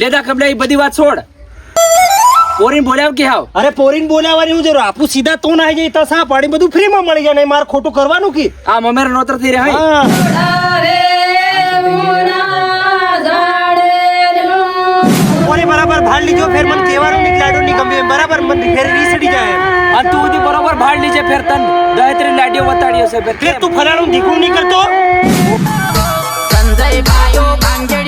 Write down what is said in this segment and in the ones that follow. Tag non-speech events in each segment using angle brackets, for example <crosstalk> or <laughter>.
લેદા કબડા એ બધી વાત છોડ. પોરીન બોલાવ કે હાવ. અરે પોરીન બોલાવવાની હું જરૂર. આપું સીધા તું ના જઈ તો સા પાણી બધું ફ્રીમાં મળી જાય ને મારે ખોટું કરવાનું કી? આ મમેર નોતર થઈ રહ્યા પોરી બરાબર ભાડ લીજો ફેર મને કેવાનું નીકળાડો ની ગમે બરાબર મને ફેર રીસડી જાય. અને તું બધી બરાબર ભાડ લીજે ફેર તન. દહેત્રી લાડીઓ બતાડી હશે ફેર ફેર તું ફલાણું દીકું નહીં કરતો સંજય ભાઈઓ ભાંગડીઓ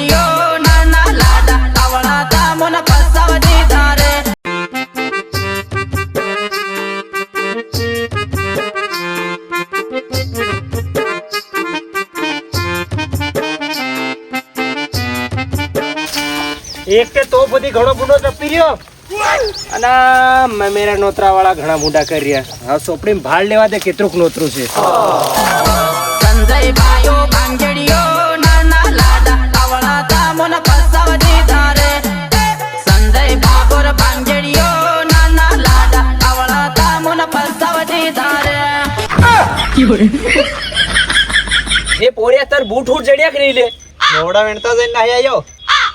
એક કે તો બધી ઘણો ગુનો તપી રહ્યો અને મ- મેરા નોતરા વાળા ઘણા મોટા કરી રહ્યા હવે સોપડી ભાડ લેવા દે કેટલુંક નોતરું છે. સંજય ભાઈઓ ભાંગડીઓ નાના લાડા તામોન સંજય ભાંગડીઓ લાડા તામોન એ પોરી તાર બૂટ ઉઠ જડ્યા કરી લે? મોડા વેણતા જઈને નાહી આવ્યો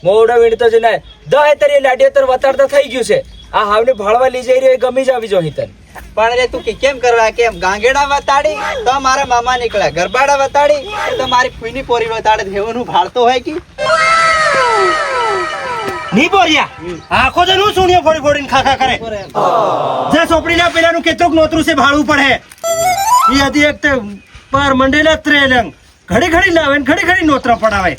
મોડા વીણતો જ ના દહેત્રી લાડીઓ તર વતાડતા થઈ ગયું છે. આ હાવને ભાળવા લઈ જઈ રહ્યો એ ગમી જ આવી જો હિતન પણ રે તું કે કેમ કરવા કેમ? ગાંગેડા વતાડી તો મારા મામા નીકળ્યા. ગરબાડા વતાડી તો મારી ફૂઈની પોરી વતાડે એવું ભાળતો હોય કે? નહીં બોરિયા આખો જ નું સુણ્યો ફોડી ફોડીને ખાખા કરે. જે સોપડીના પેલાનું કેટલુંક નોતરું છે ભાળવું પડે. એ હતી એક તે પર મંડેલા ત્રેલંગ. ઘડી ઘડી લાવે ને ઘડી ઘડી નોતરા પડાવે.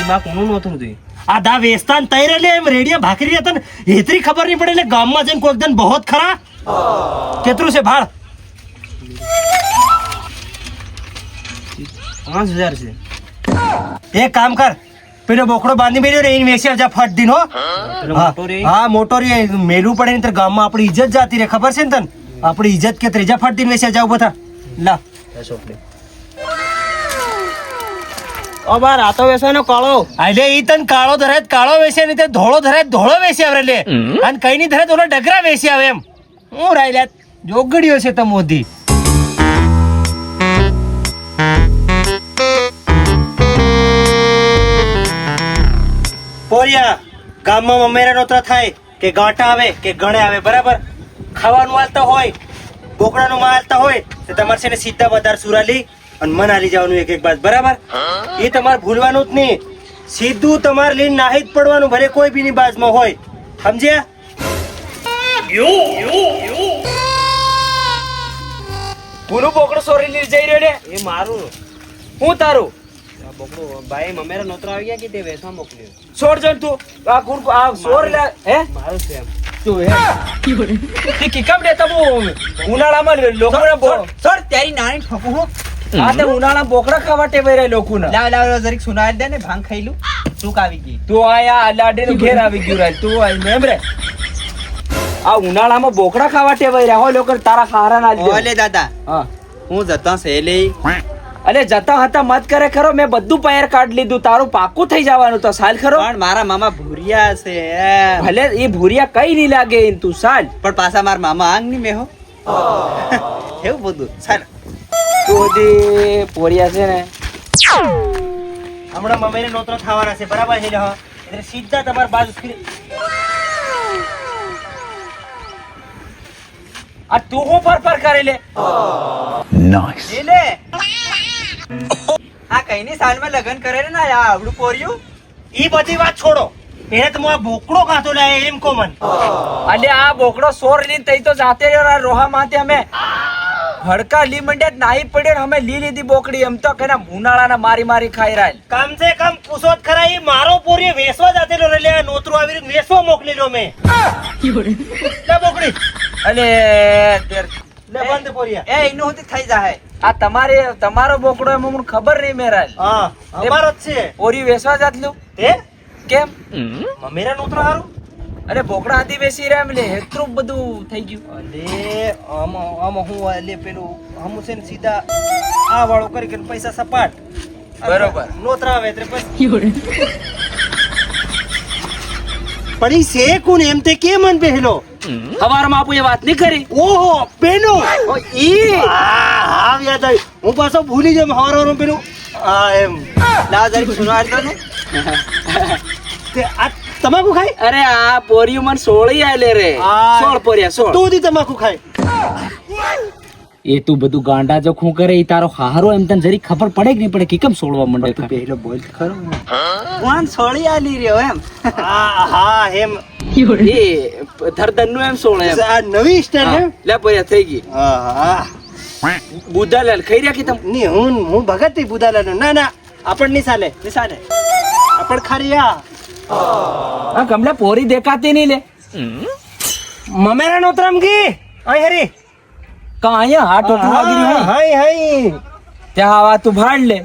એમાં કોનું નહોતું તું? આ દા વેસ્તાન તૈરે લે એમ રેડિયા ભાખરી હતા ને. હેતરી ખબર નહીં પડે એટલે ગામમાં જઈને કોઈક દન બહોત ખરા? કેટલું છે ભાડ પાંચ હજાર છે. એક કામ કર પેલો બોકડો બાંધી મેળ્યો ને એને વેચી આવજા ફટ દીનો હા. હા મોટો રે. મેળવું પડે ને તો ગામમાં આપણી ઇજ્જત જાતી રે ખબર છે ને તને? આપણી ઇજ્જત કે ત્રીજા ફટ દીને વેચી જાવ બધા લા. ઓ બાર આ તો વેસવાનો કાળો. એટલે ઈ તન કાળો ધરે કાળો વેસે ને તે ધોળો ધરે ધોળો વેસે આવે લે. અને કઈ ની ધરે તો ડગરા વેસી આવે એમ. હું રાયલા જોગડીઓ છે તમ મોદી પોરિયા ગામમાં મમેરા નોતરા થાય કે ગાંઠા આવે કે ગણે આવે બરાબર? ખાવાનું હાલતા હોય બોકડાનું માં હાલતા હોય તો તમારે છે ને સીધા વધારે સુરાલી અને મન હાલી જવાનું એક એક બાદ બરાબર? એ તમારે ભૂલવાનું જ નહીં. સીધું તમારે લઈને નાહી જ પડવાનું ભલે કોઈ બી ની બાજમાં હોય. સમજ્યા? પૂરું બોકડું સોરી લઈ જઈ રહ્યો ને? એ મારું. હું તારું? બકરો ભાઈ મમેરા નોતરા આવી ગયા કે તે વેસવા મોકલ્યો? છોડ જણ તું. આ કોણ આ સોર લે. હે? મારું છે તું હે? તે કિકમ દે તબુ ઉનાળામાં લોકોને બો સર તારી નાની ઠોકું હો. આ તે ઉનાળા બોકડા ખાવા ટેવાઈ રહ્યા લોકોને. લાવ લાવ જરીક સુનાવી દે ને ભાંગ ખાઈ લઉં. ચૂક આવી ગઈ? તું આયા લાડીનું ઘેર આવી ગયું રાજ તું આઈ મેમ રે. આ ઉનાળામાં બોકડા ખાવા ટેવાઈ રહ્યા હોય લોકો તારા ખારા ના લીધે. ઓલે દાદા હા. હું જતા સેલે. અલે જતા હતા મત કરે ખરો. મેં બધું પાયર કાઢ લીધું. તારું પાકું થઈ જવાનું તો સાલ ખરો. પણ મારા મામા ભૂરિયા છે. ભલે એ ભૂરિયા કઈ નહીં લાગે તું સાલ. પણ પાછા મારા મામા આંગ નહીં મેં હો એવું બધું. સાલ. બધી પોરિયા છે ને. હમણાં મમ્મીને નોતરો થવાના છે. બરાબર છે લ્યો. એટલે સીધા તમારા બાજુ આ તું હું પર પર કરી લે લે આ કઈની સાલમાં લગન કરે ને આ આવડું પોર્યું? ઈ બધી વાત છોડો. એને તો આ બોકડો કાતો એમ કો મન. અલે આ બોકડો સોર લીન તઈ તો જાતે રહ્યો રોહા માથે અમે હડકા લી મંડ્યા જ નાહી પડ્યો ને અમે લી લીધી બોકડી એમ તો કેના ઉનાળાના મારી મારી ખાઈ રહ્યા કમ સે કમ પૂછો ખરા ઈ મારો પોરીએ વેસવા જાતેલો રે લે નોતરું આવી વેસવા મોકલેલો મેં. લે બોકડી. અલે લે બંધ પોરિયા. એ એનું હોતી થઈ જાય આ તમારે તમારો બોકડો એમ મને ખબર નહીં મેરાજ. હા અમારો જ છે. ઓરી વેસવા જાતલું તે? કેમ? મમેરા નોતરો હારું? અરે બોકડા હાથી બેસી રહ્યા એમ લે એટલું બધું થઈ ગયું. અલે આમાં આમાં હું એટલે પેલું હમું છે ને સીધા આ વાળો કરી કે પૈસા સપાટ. બરોબર. નોતરા આવે એટલે પછી પણ એ છે કોણ? એમ તે કેમ અન પહેલો હવારમાં આપું એ વાત નહીં કરી? ઓહો પેનો! ઈ! હા યાદ આવી. હું પાછો ભૂલી જામ હવાર પેલું હા એમ ના દો ને તે આ તમાકુ ખાય? અરે આ પોરિયું મન સોળી આલે રે. સોળ પોરિયા સોળ. તું દી તમાકુ ખાય. એ તું બધું ગાંડા જો ખું કરે એ તારો હારો એમ તને જરી ખબર પડે કે નહીં પડે કે કેમ સોળવા મંડે તું પહેલો બોલ ખરો. કોણ સોળી આલી રહ્યો એમ. હા હા એમ. એ ધરધનનું એમ સોળે એમ. આ નવી સ્ટાઈલ હા, એમ લે પોરિયા થઈ ગઈ. હા હા બુધાલાલ ખાઈ રહ્યા કે તમ? ની હું હું ભગતથી બુધાલાનો ના ના આપણની સાલે ની સાલે આપણ ખારી આ. કમલા પોરી દેખાતી નહીં લે. મમેરા નોતરામ ગી આય હરી. કા અહીંયા હાટ ઓટલું વાગી રહ્યું હે. હાય હાય ત્યાં આવા તું ભાડ લે.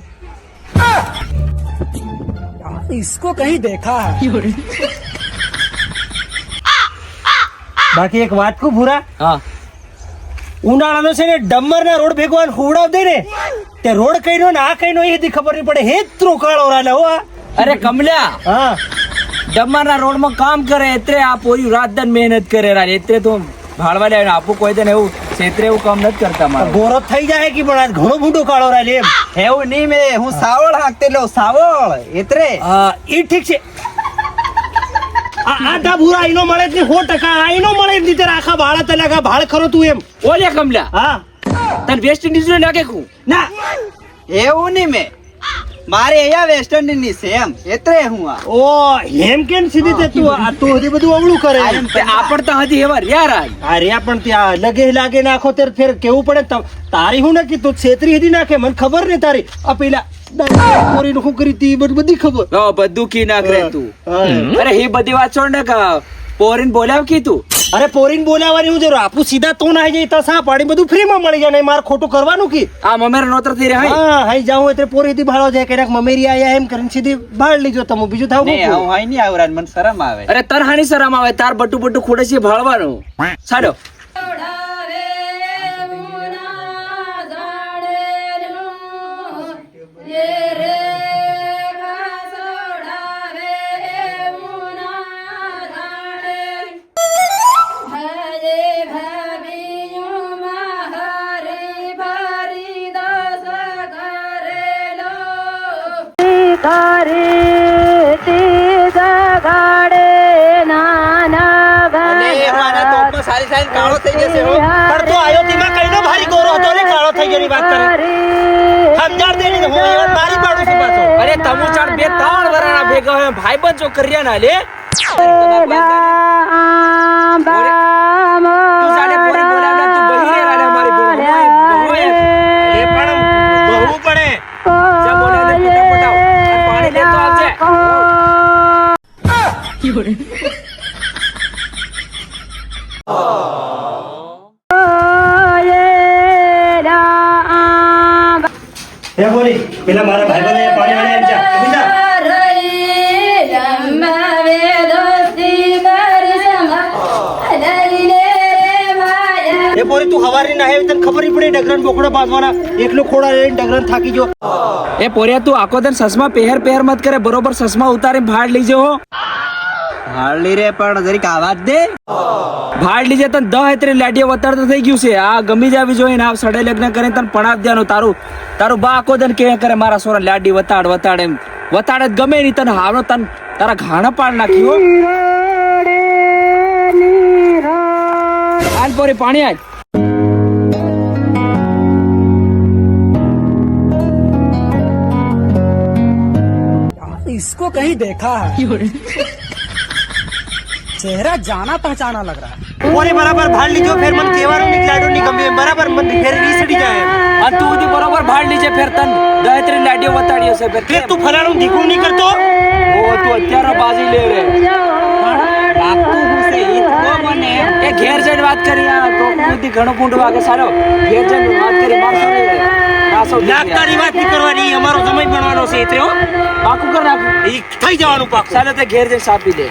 બાકી એક વાત કુ ભૂરા. હા. ઉનાળાનો છે ને ડમર ના રોડ ભેગવાન હુવડાવ દે ને તે રોડ કઈનો ને આ કઈનો એ ખબર નહીં પડે. હે ત્રો કાળો રાલે હો. અરે કમલ્યા. હા. ડમ્માના રોડમાં કામ કરે એટલે આ પોરી રાત દન મહેનત કરે રાલે એટલે તો ભાડવા લે આપું કોઈ દે એવું ક્ષેત્રે એવું કામ નથી કરતા મારે. ગોરો થઈ જાય કે પણ આ ઘણો મોટો કાળો રાલે એમ. એવું નહીં મેં હું સાવળ હાંકતે લો સાવળ એતરે. હા એ ઠીક છે. આધા ભૂરા આઈનો મળે જ નહીં સો ટકા. આઈનો મળે જ નહીં આખા ભાડા તને આખા ભાડ ખરો તું એમ. ઓલે કમલા. હા. તને વેસ્ટ ઇન્ડિઝ નો લાગે કું ના. એવું નહીં મેં. મારે અહીંયા વેસ્ટ ઇન્ડિઝની છે એમ. એત્રે હું આ. ઓ એમ કેમ સીધી તે તું આ તું હજી બધું અવળું કરે આપણ તો હજી એવા રહ્યા રાજ. અરે રહ્યા પણ ત્યાં લગે લાગે નાખો તેર ફેર કેવું પડે? તારી હું ને તું છેતરી હતી નાખે? મને ખબર નહીં તારી. આ પેલા શું કરી બધી ખબર. કી નાખ રે તું. અરે એ બધી વાત છોડ ને કા પોરીન બોલાવ કી તું. અરે પોરીન બોલાવવાની હું જરૂર. આપું સીધા તું ના જઈ તો સા પાડી બધું ફ્રીમાં મળી જાય નહીં મારે ખોટું કરવાનું કી? આ મમેર નોતર થઈ રહ્યા હા હાઈ જાઉં એટલે પોરી થી ભાળો જાય. કે મમેરી આયા એમ કરીને સીધી ભાળ લીજો તમે. બીજું થાવ નહીં હું હોય નહીં આવરાન મને શરમ આવે. અરે તર હાની શરમ આવે. તાર બટુ બટુ ખોડે છે ભાળવાનું. સાડો. સારી સારી કાળો થઈ જશે પણ તું આયો કઈનો ભારી ગોરો હતો ને કાળો થઈ ગયો વાત કરે. સમજાડ દે ને હું એ મારી પાડું છું પાછો. અરે તમુ ચાર બે ત્રણ ભેગા હોય ભાઈ બંધ કર્યા ના લે. હે બોલી. પેલા મારા ભાઈ બંધ પાણી વાળે એમ જા. બીજા એ બોલી તું હવારી ના તને ખબર પડી ડગરન બોકડો બાંધવાના. એકલો ખોડા લઈને ડગરન થાકી ગયો. એ પોરિયા તું આખો દિન સસમા પહેર પહેર મત કરે બરોબર સસમા ઉતારી ભાડ લઈ હો હાલી રે પણ જરીક આવાજ દે ભાડ લીજે તને દહ હેતરી લાડીઓ વતાડતો થઈ ગયું છે આ ગમી જાવી જોઈએ ને આ સડે લગ્ન કરીને તને પણાવ દેવાનું તારું તારું બા આખો દિન કે કરે મારા સોરા લાડી વતાડ વતાડ એમ વતાડે જ ગમે નહીં તને હાવનો તને તારા ઘાણા પાડ નાખ્યો આન પોરી પાણી આય इसको कहीं देखा है <laughs> चेहरा जाना पहचाना लग रहा है બોલી બરાબર ભાડ લીધો ફેર મને કહેવાનું નહીં કે લાડુ નહીં ગમે એમ. બરાબર મને ફેર રીસડી જાય એમ. અને તું બધી બરોબર ભાડ લીજે ફેર તને દહ હેતરી લાડીઓ વતાડી હશે ફેર ફેર તું ફલાણું દીકરું નહીં કરતો ઓ તું અત્યારે બાજી લે રે બાપુ હું છે ઈ તો મને એ ઘેર જઈને વાત કરી આ તો બુદ્ધિ ઘણો પૂંડ વાગે સારો ઘેર જઈને વાત કરી મારશો નહીં નાસો લાગતાની વાત નહીં કરવાની અમારો સમય ભણવાનો છે એટલે હો પાકું કર નાખું ઈ થઈ જવાનું પાકું ચાલો તે ઘેર જઈને સાપી દે